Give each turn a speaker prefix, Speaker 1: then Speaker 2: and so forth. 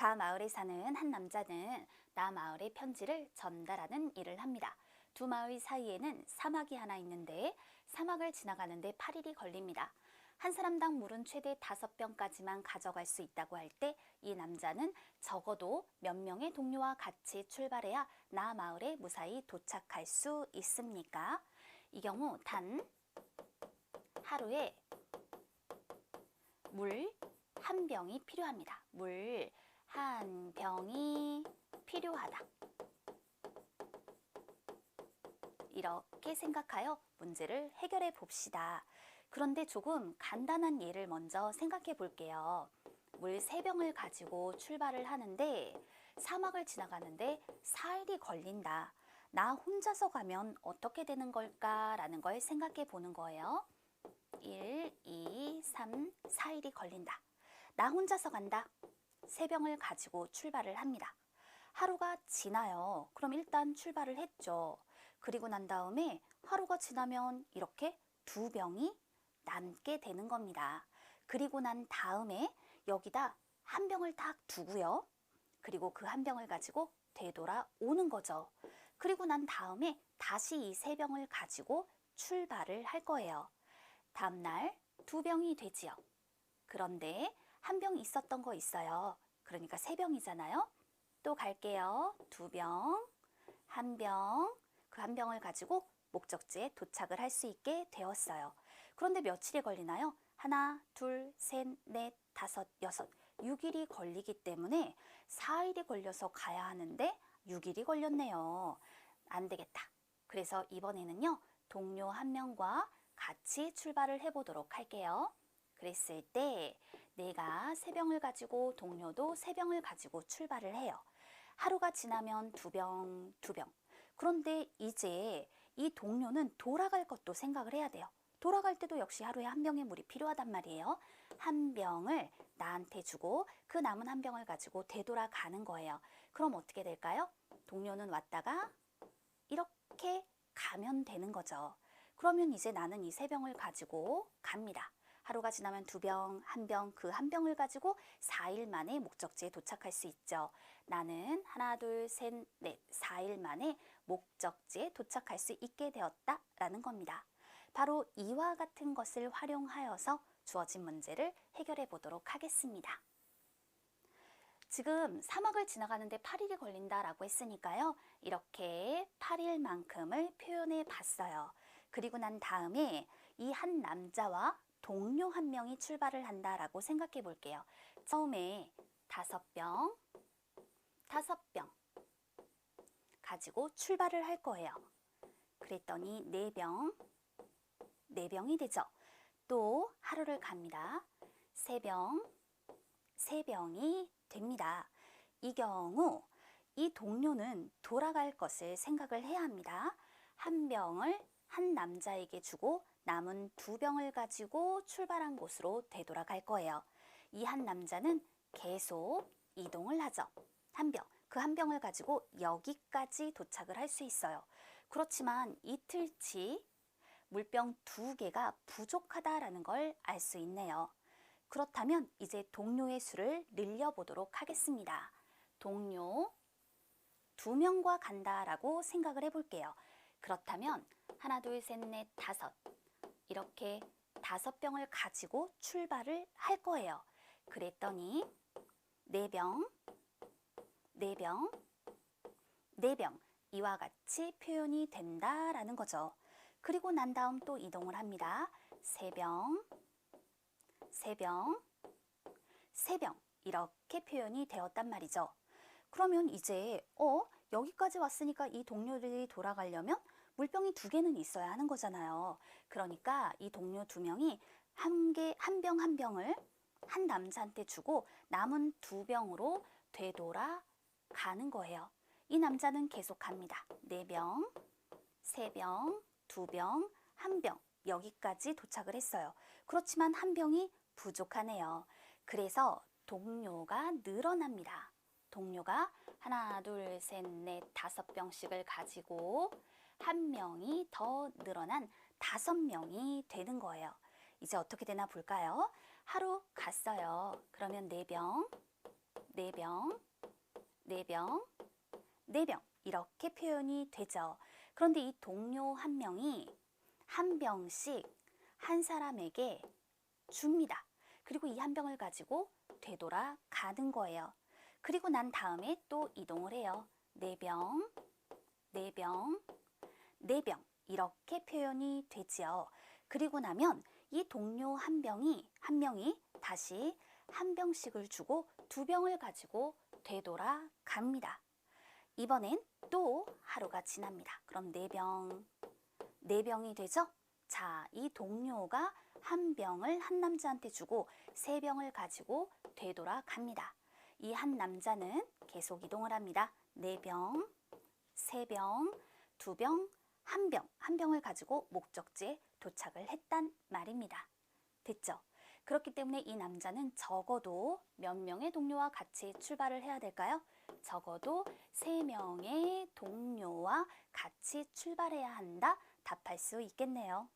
Speaker 1: 가 마을에 사는 한 남자는 나 마을에 편지를 전달하는 일을 합니다. 두 마을 사이에는 사막이 하나 있는데 사막을 지나가는데 8일이 걸립니다. 한 사람당 물은 최대 5병까지만 가져갈 수 있다고 할 때 이 남자는 적어도 몇 명의 동료와 같이 출발해야 나 마을에 무사히 도착할 수 있습니까? 이 경우 단 하루에 물 한 병이 필요합니다. 물 한 병이 필요하다. 이렇게 생각하여 문제를 해결해 봅시다. 그런데 조금 간단한 예를 먼저 생각해 볼게요. 물 세병을 가지고 출발을 하는데 사막을 지나가는데 4일이 걸린다. 나 혼자서 가면 어떻게 되는 걸까라는 걸 생각해 보는 거예요. 1, 2, 3, 4일이 걸린다. 나 혼자서 간다. 세 병을 가지고 출발을 합니다. 하루가 지나요. 그럼 일단 출발을 했죠. 그리고 난 다음에 하루가 지나면 이렇게 두 병이 남게 되는 겁니다. 그리고 난 다음에 여기다 한 병을 딱 두고요. 그리고 그 한 병을 가지고 되돌아오는 거죠. 그리고 난 다음에 다시 이 세 병을 가지고 출발을 할 거예요. 다음날 두 병이 되지요. 그런데 한 병 있었던 거 있어요. 그러니까 세 병이잖아요. 또 갈게요. 두 병, 한 병, 그 한 병을 가지고 목적지에 도착을 할 수 있게 되었어요. 그런데 며칠이 걸리나요? 하나, 둘, 셋, 넷, 다섯, 여섯, 6일이 걸리기 때문에 4일이 걸려서 가야 하는데 6일이 걸렸네요. 안 되겠다. 그래서 이번에는요, 동료 한 명과 같이 출발을 해보도록 할게요. 그랬을 때 내가 세 병을 가지고 동료도 세 병을 가지고 출발을 해요. 하루가 지나면 두 병, 두 병. 그런데 이제 이 동료는 돌아갈 것도 생각을 해야 돼요. 돌아갈 때도 역시 하루에 한 병의 물이 필요하단 말이에요. 한 병을 나한테 주고 그 남은 한 병을 가지고 되돌아가는 거예요. 그럼 어떻게 될까요? 동료는 왔다가 이렇게 가면 되는 거죠. 그러면 이제 나는 이 세 병을 가지고 갑니다. 하루가 지나면 두 병, 한 병, 그 한 병을 가지고 4일 만에 목적지에 도착할 수 있죠. 나는 하나, 둘, 셋, 넷, 4일 만에 목적지에 도착할 수 있게 되었다 라는 겁니다. 바로 이와 같은 것을 활용하여서 주어진 문제를 해결해 보도록 하겠습니다. 지금 사막을 지나가는데 8일이 걸린다 라고 했으니까요. 이렇게 8일만큼을 표현해 봤어요. 그리고 난 다음에 이 한 남자와 동료 한 명이 출발을 한다라고 생각해 볼게요. 처음에 다섯 병, 다섯 병 가지고 출발을 할 거예요. 그랬더니 네 병, 네 병이 되죠. 또 하루를 갑니다. 세 병, 세 병이 됩니다. 이 경우 이 동료는 돌아갈 것을 생각을 해야 합니다. 한 병을 한 남자에게 주고 남은 두 병을 가지고 출발한 곳으로 되돌아갈 거예요. 이 한 남자는 계속 이동을 하죠. 한 병, 그 한 병을 가지고 여기까지 도착을 할 수 있어요. 그렇지만 이틀치 물병 두 개가 부족하다라는 걸 알 수 있네요. 그렇다면 이제 동료의 수를 늘려보도록 하겠습니다. 동료 두 명과 간다라고 생각을 해볼게요. 그렇다면 하나, 둘, 셋, 넷, 다섯 이렇게 다섯 병을 가지고 출발을 할 거예요. 그랬더니 네 병, 네 병, 네 병 이와 같이 표현이 된다라는 거죠. 그리고 난 다음 또 이동을 합니다. 세 병, 세 병, 세 병 이렇게 표현이 되었단 말이죠. 그러면 이제 어 여기까지 왔으니까 이 동료들이 돌아가려면 물병이 두 개는 있어야 하는 거잖아요. 그러니까 이 동료 두 명이 한 개, 한 병 한 병을 한 남자한테 주고 남은 두 병으로 되돌아 가는 거예요. 이 남자는 계속 갑니다. 네 병, 세 병, 두 병, 한 병. 여기까지 도착을 했어요. 그렇지만 한 병이 부족하네요. 그래서 동료가 늘어납니다. 동료가 하나, 둘, 셋, 넷, 다섯 병씩을 가지고 한 명이 더 늘어난 다섯 명이 되는 거예요. 이제 어떻게 되나 볼까요? 하루 갔어요. 그러면 네 병, 네 병, 병, 네 병, 네 병 이렇게 표현이 되죠. 그런데 이 동료 한 명이 한 병씩 한 사람에게 줍니다. 그리고 이 한 병을 가지고 되돌아 가는 거예요. 그리고 난 다음에 또 이동을 해요. 네 병, 네 병, 네병 이렇게 표현이 되지요. 그리고 나면 이 동료 한 병이 한 명이 다시 한 병씩을 주고 두 병을 가지고 되돌아 갑니다. 이번엔 또 하루가 지납니다. 그럼 네 병, 네 병이 되죠? 자, 이 동료가 한 병을 한 남자한테 주고 세 병을 가지고 되돌아 갑니다. 이 한 남자는 계속 이동을 합니다. 네 병, 세 병, 두 병, 한 병, 한 병을 가지고 목적지에 도착을 했단 말입니다. 됐죠? 그렇기 때문에 이 남자는 적어도 몇 명의 동료와 같이 출발을 해야 될까요? 적어도 세 명의 동료와 같이 출발해야 한다 답할 수 있겠네요.